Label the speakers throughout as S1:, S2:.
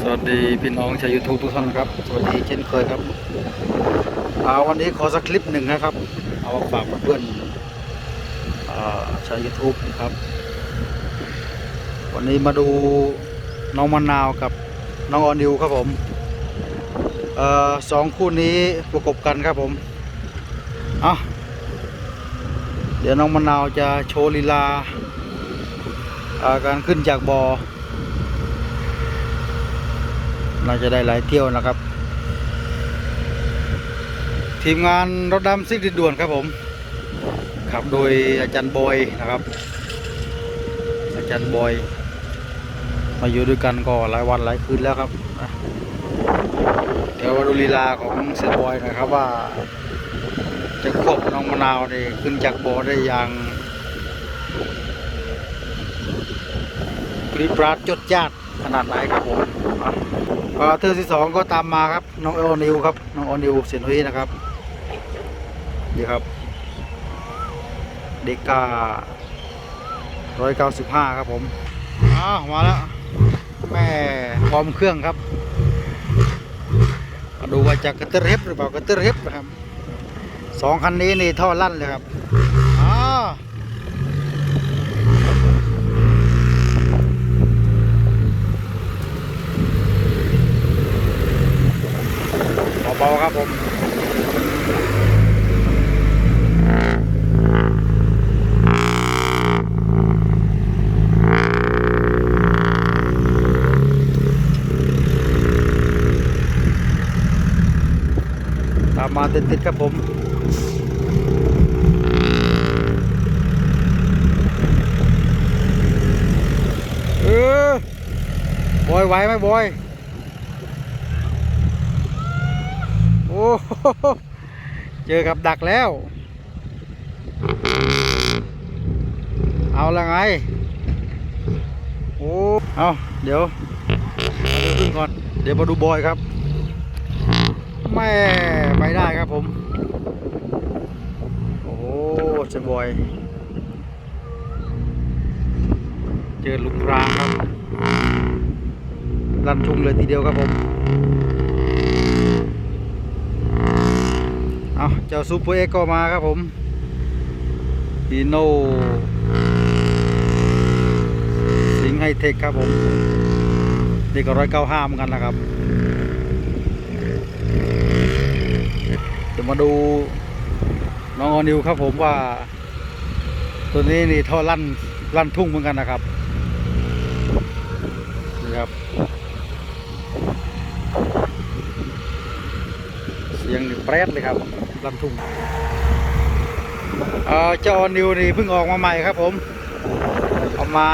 S1: สวัสดีพี่น้องชาวยูทูบทุกท่านครับ สวัสดีเช่นเคยครับเอาวันนี้ขอสักคลิปหนึ่งนะครับ เอาฝากเพื่อนอชาวยูทูบครับ วันนี้มาดูน้องมะนาวกับน้องออนิวครับผมออสองคู่นี้ประกบกันครับผมเอาเดี๋ยวน้องมะนาวจะโชว์ลีลาอ่าการขึ้นจากบอ่อ น่าจะได้หลายเที่ยวนะครับ ทีมงานรถดำซิ่งดินด่วนครับผมขับโดยอาจารย์บอยนะครับ อาจารย์บอยมาอยู่ด้วยกันก็หลายวันหลายคืนแล้วครับอะเดี๋ยวมาดูลีลาของเซยบอยนะครับว่า จะควบน้องมะนาวนี่ขึ้นจากบ่อได้อย่างกรีปราดจดจ้าด ขนาดไหนครับผมอะเอ่อเทอร์ที่สองก็ตามมาครับน้องโอนิวครับน้องโอนิวเสียนหุยนะครับนี่ครับ เด็กการ้อยเก้าสิบห้าครับผมอ้าวมาแล้วแม่พร้อมเครื่องครับ ดูว่าจะกระเตอร์เฮฟหรือเปล่ากระเตอร์เฮฟนะครับสองคันนี้นี่ท่อลั่นเลยครับอ้า เบาๆครับผมตามมาติดๆครับผมเออบอยไหวไหมบอย โอ้โห เจอกับดักแล้ว เอาละไง โอ้ เอาเดี๋ยวดูขึ้นก่อน เดี๋ยวมาดูบอยครับ ไม่ ไปได้ครับผม โอ้โหเจบอย เจอลุงรางครับ ลันทุ่งเลยทีเดียวครับผม เจ้าซูเปอร์เอ็กก็มาครับผมฮีโน่สิงไฮเทคครับผมนี่ก็ร้อยเก้าห้าเหมือนกันนะครับเดี๋ยวมาดูน้องออนิวครับผมว่า ตัวนี้นี่ท่อลั่นลั่นทุ่งเหมือนกันนะครับนี่ครับ เสียงนี่แปรดเลยครับ ลั่นทุ่งเอ่อเจ้าออนิวนี่เพิ่งออกมาใหม่ครับผมเอามา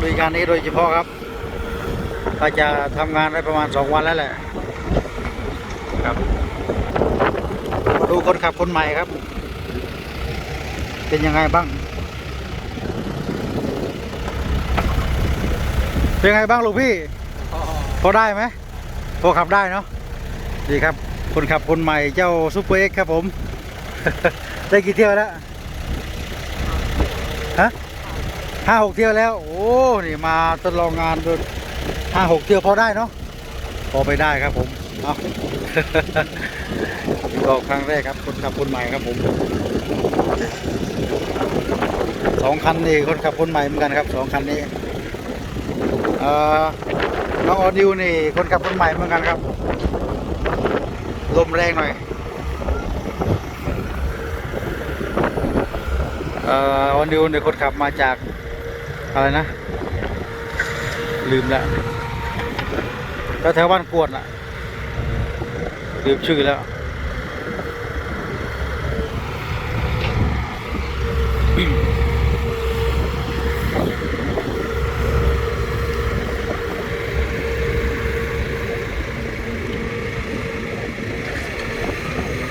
S1: ลุยงานนี้โดยเฉพาะครับก็จะทำงานได้ประมาณสองวันแล้วแหละครับมาดูคนขับคนใหม่ครับ เป็นยังไงบ้าง เป็นไงบ้างลูกพี่ พอได้ไหมพอขับได้เนาะดีครับ คนขับคนใหม่เจ้าซูเปอร์เอ็กครับผม ได้กี่เที่ยวแล้วฮะห้าหกเที่ยวแล้ว โอ้นี่มาทดลองงานดูห้าหกเที่ยวพอได้เนาะพอไปได้ครับผมเอาก็ครั้งแรกครับ คนขับคนใหม่ครับผมสองคันนี่คนขับคนใหม่เหมือนกันครับสองคันนี้เอ่อน้องออดิวนี่คนขับคนใหม่เหมือนกันครับ ลมแรงหน่อยเอ่อออดิวเนี่ยคนขับมาจากอะไรนะ ลืมละก็แถวบ้านกวดน่ะลืมชื่อแล้ว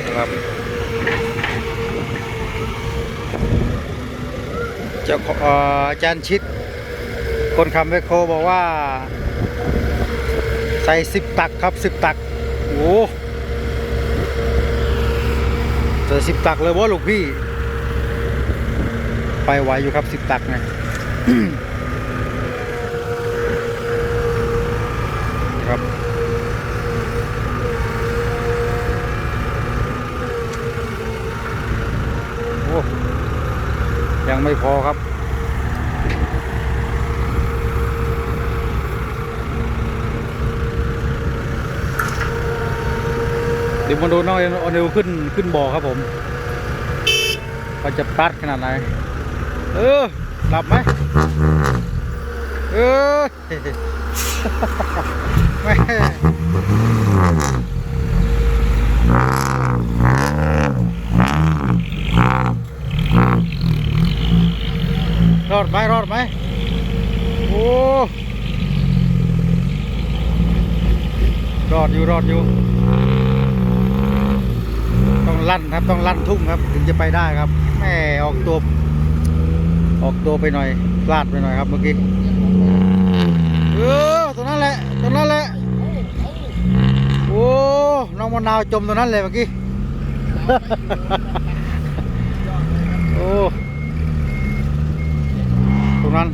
S1: นะครับเจ้าข อาจารย์ชิด คนขับแมคโครบอกว่า ใส่สิบตักครับสิบตัก โอ้ใส่สิบตักเลยว่าลูกพี่ ไปไหวอยู่ครับสิบตักไงนะครับโอ้ยังไม่พอครับ เดี๋ยวมาดูน้องเอาเนวขึ้นขึ้นบ่อครับผมว่าจะปัดขนาดไหน เออ หลับไหมเออแม่รอดไหมรอดไหมโอ้รอดอยู่รอดอยู่ ลั่นครับต้องลั่นทุ่งครับ ถึงจะไปได้ครับแม่ออกตัว ออกตัวไปหน่อยพลาดไปหน่อยครับเมื่อกี้เออตัวนั้นแหละตัวนั้นแหละโอ้น้องมะนาวจมตัวนั้นเลยเมื่อกี้โอ้ตรงนั้น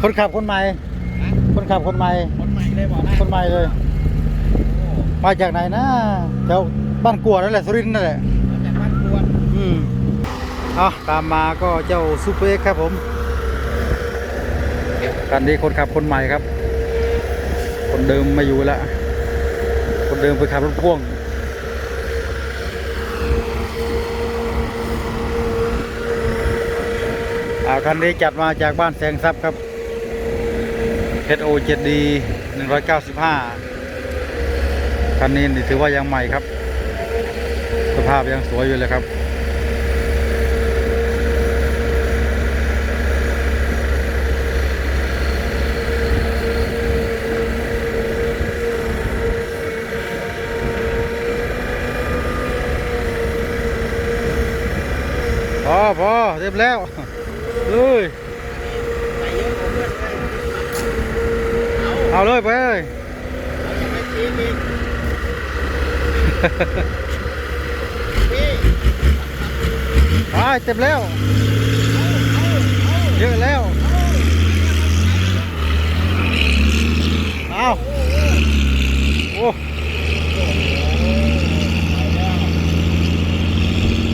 S1: คนขับคนใหม่ คนขับคนใหม่
S2: คนใหม่เลยบอกนะ
S1: คนใหม่เลย มาจากไหนนะแถวบ้านกวดนั่นแหละสุรินทร์นั่นแหละ
S2: มาจากบ้านกวน
S1: อืมเอาตามมาก็เจ้าซูเปอร์เอ็กซ์ครับผมคันนี้คนขับคนใหม่ครับ คนเดิมไมาอยู่แล้วคนเดิมไปขับรถพ่วงอ่าคันนี้จัดมาจากบ้านแสงทรัพย์ครับ HO 7D 195 คันนี้นี่ถือว่ายังใหม่ครับ สภาพยังสวยอยู่เลยครับพอพอเรียบแล้วเลย
S2: เยอาเลยเอา
S1: เอาเลยไปเลย
S2: เอายังไม่ตีอีกพี่
S1: ไปเต็มแล้ว เยอะแล้ว เอาโอ้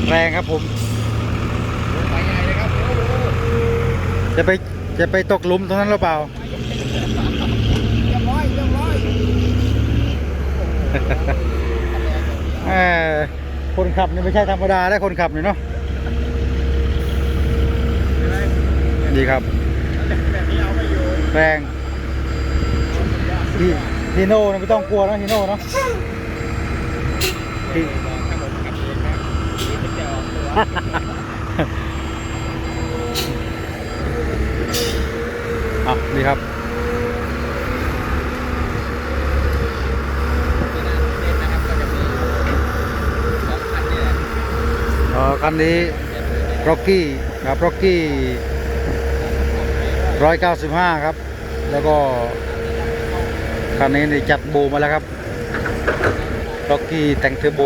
S1: แรงครับผมจะไปจะไปตกลุมตรงนั้นหรือเปล่า
S2: เรียบร้อยเรียบร้อย
S1: คนขับนี่ไม่ใช่ธรรมดาแล้วคนขับนี่เนาะดีครับ
S2: แบบนี้เอาไม่อยู่
S1: แรงฮีฮีโน่เนี่ยไม่ต้องกลัวนะฮีโน่เนาะฮี
S2: บอกถ้าผมขับเองนะนี่มันจะออกตัว
S1: อะดีครับ
S2: ที่นั่นเน้นนะครับก็จะมีสองคันนี่แหละ
S1: เอ่อ คันนี้ร็อกกี้ครับร็อกกี้ร้อยเก้าสิบห้าครับ แล้วก็ คันนี้นี่จัดโบมาแล้วครับร็อกกี้แต่งเทอร์โบ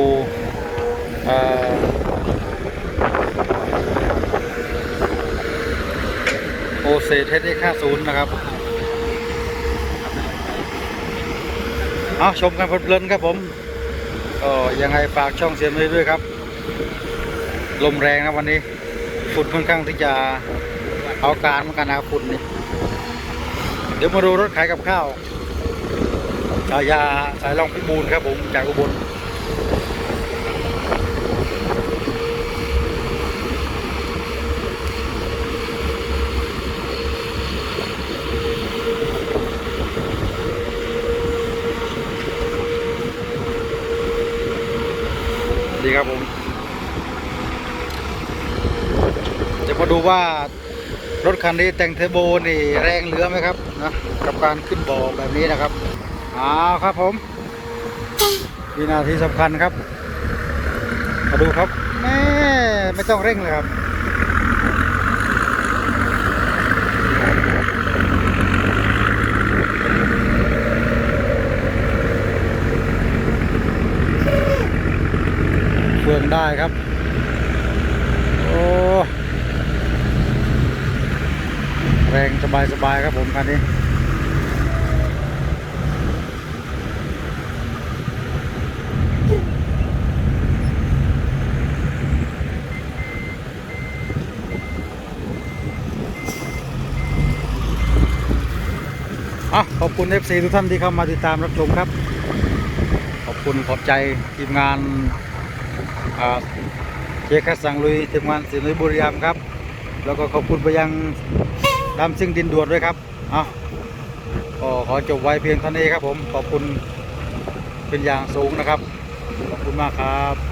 S1: โอเซเทสเอ็กห้าศูนย์นะครับ เอาชมกันเพลินๆครับผมก็ยังไงฝากช่องเสียงเลยด้วยครับ ลมแรงนะวันนี้ฝุ่นค่อนข้างที่จะเอาการเหมือนกันนะฝุ่นนี่เดี๋ยวมาดูรถขายกับข้าวชายาสายรองพิบูลครับผมจากอุบลดีครับผม จะ มาดูว่ารถคันนี้แต่งเทอร์โบนี่แรงเหลือไหมครับนะกับการขึ้นบ่อแบบนี้นะครับเอาครับผมวินาทีสำคัญครับ มาดูครับแม่ไม่ต้องเร่งเลยครับเฟืองได้ครับ โอ้ แร รง สบายๆครับผมคันนี้อะขอบคุณ FC ทุกท่านที่เข้ามาติดตามรับชมครับ ขอบคุณขอบใจทีมงานอ่าเชคคัสสังลุยทีมงานสินุยบุรีรัมย์ครับ แล้วก็ขอบคุณไปยัง ดำซิ่งดินด่วนด้วยครับเอาก็ขอจบไว้เพียงเท่านี้ครับผมขอบคุณเป็นอย่างสูงนะครับขอบคุณมากครับ